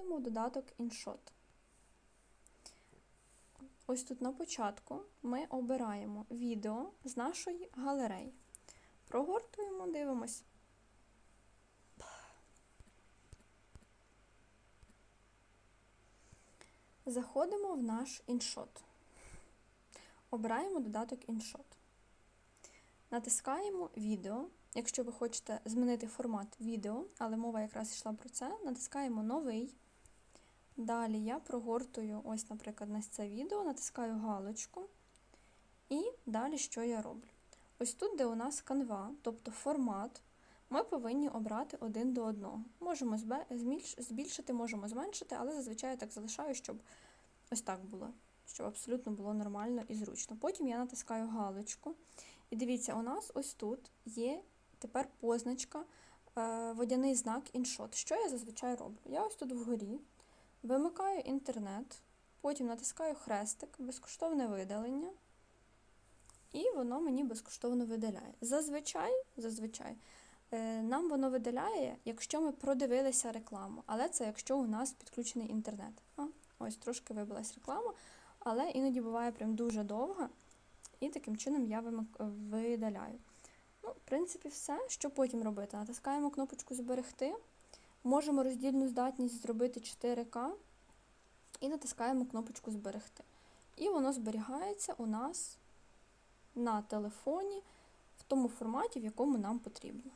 Заходимо додаток InShot. Ось тут на початку ми обираємо відео з нашої галереї. Прогортуємо, дивимось. Заходимо в наш InShot. Обираємо додаток InShot. Натискаємо відео. Якщо ви хочете змінити формат відео, але мова якраз йшла про це, натискаємо новий. Далі я прогортую, ось, наприклад, на це відео, натискаю галочку. І далі що я роблю? Ось тут, де у нас канва, тобто формат, ми повинні обрати один до одного. Можемо збільшити, можемо зменшити, але зазвичай я так залишаю, щоб ось так було, щоб абсолютно було нормально і зручно. Потім я натискаю галочку. І дивіться, у нас ось тут є тепер позначка, е, водяний знак іншот. Що я зазвичай роблю? Я ось тут вгорі вимикаю інтернет, потім натискаю хрестик, безкоштовне видалення, і воно мені безкоштовно видаляє. Зазвичай, зазвичай е, нам воно видаляє, якщо ми продивилися рекламу, але це якщо у нас підключений інтернет. А, ось трошки вибилась реклама, але іноді буває прям дуже довга, і таким чином я вимик- видаляю. Ну, в принципі, все. Що потім робити? Натискаємо кнопочку Зберегти. Можемо роздільну здатність зробити 4К і натискаємо кнопочку Зберегти. І воно зберігається у нас на телефоні в тому форматі, в якому нам потрібно.